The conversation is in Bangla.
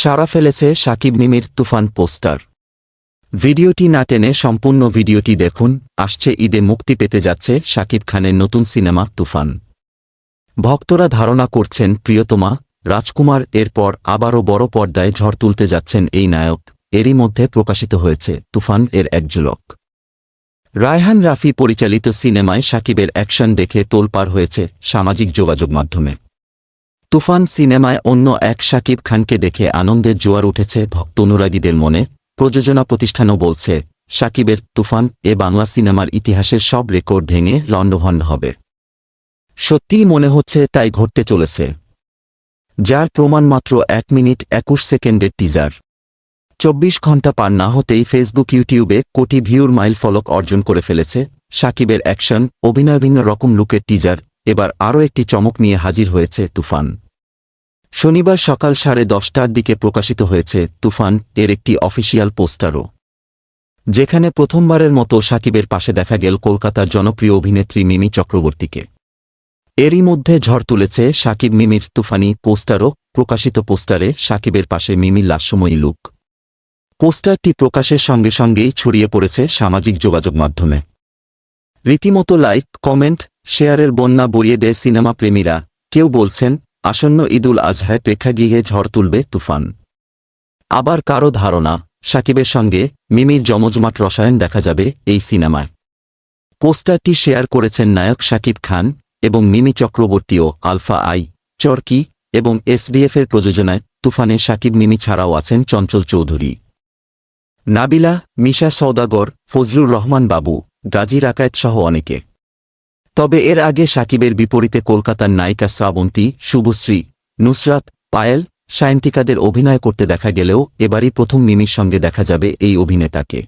সারা ফেলেছে সাকিব মিমির তুফান পোস্টার। ভিডিওটি না টেনে সম্পূর্ণ ভিডিওটি দেখুন, আসছে ঈদে মুক্তি পেতে যাচ্ছে শাকিব খানের নতুন সিনেমা তুফান। ভক্তরা ধারণা করছেন, প্রিয়তমা, রাজকুমার, এরপর আবারও বড় পর্দায় ঝড় তুলতে যাচ্ছেন এই নায়ক, এরই মধ্যে প্রকাশিত হয়েছে তুফান এর এক ঝলক। রায়হান রাফি পরিচালিত সিনেমায় সাকিবের অ্যাকশন দেখে তোলপাড় হয়েছে সামাজিক যোগাযোগ মাধ্যমে। তুফান সিনেমায় অন্য এক সাকিব খানকে দেখে আনন্দের জোয়ার উঠেছে ভক্ত অনুরাগীদের মনে। প্রযোজনা প্রতিষ্ঠানও বলছে, সাকিবের তুফান এ বাংলা সিনেমার ইতিহাসের সব রেকর্ড ভেঙে লণ্ডভণ্ড হবে। সত্যিই মনে হচ্ছে তাই ঘটতে চলেছে। যার প্রমাণ মাত্র এক মিনিট একুশ সেকেন্ডের টিজার চব্বিশ ঘণ্টা পার না হতেই ফেসবুক ইউটিউবে কোটি ভিউর মাইল ফলক অর্জন করে ফেলেছে সাকিবের অ্যাকশন, অভিনয় ভিন্ন রকম লুকের টিজার এবার আরও একটি চমক নিয়ে হাজির হয়েছে তুফান। শনিবার সকাল সাড়ে দশটার দিকে প্রকাশিত হয়েছে তুফান, এর একটি অফিসিয়াল পোস্টারও। যেখানে প্রথমবারের মতো সাকিবের পাশে দেখা গেল কলকাতার জনপ্রিয় অভিনেত্রী মিমি চক্রবর্তীকে। এরই মধ্যে ঝড় তুলেছে সাকিব মিমির তুফানি পোস্টারও, প্রকাশিত পোস্টারে সাকিবের পাশে মিমির লাস্যময়ী লুক। পোস্টারটি প্রকাশের সঙ্গে সঙ্গেই ছড়িয়ে পড়েছে সামাজিক যোগাযোগ মাধ্যমে। রীতিমতো লাইক, কমেন্ট, শেয়ারের বন্যা বইয়ে দেয় সিনেমা প্রেমীরা কেউ বলছেন আসন্ন ঈদুল আজহায় প্রেক্ষাগৃহে ঝড় তুলবে তুফান। আবার কারও ধারণা, সাকিবের সঙ্গে মিমির জমজমাট রসায়ন দেখা যাবে এই সিনেমায়। পোস্টারটি শেয়ার করেছেন নায়ক শাকিব খান এবং মিমি চক্রবর্তীও আলফা আই চরকি এবং এসডিএফের প্রযোজনায় তুফানে সাকিব মিমি ছাড়াও আছেন চঞ্চল চৌধুরী। নাবিলা, মিশা সৌদাগর ফজলুর রহমান বাবু, গাজী রাকায়েত সহ অনেকে। তবে এর আগে সাকিবের বিপরীতে কলকাতার নায়িকা শ্রাবন্তী, শুভশ্রী, নুসরাত, পায়েল, সায়ন্তিকাদের অভিনয় করতে দেখা গেলেও এবারই প্রথম মিমির সঙ্গে দেখা যাবে এই অভিনেতাকে।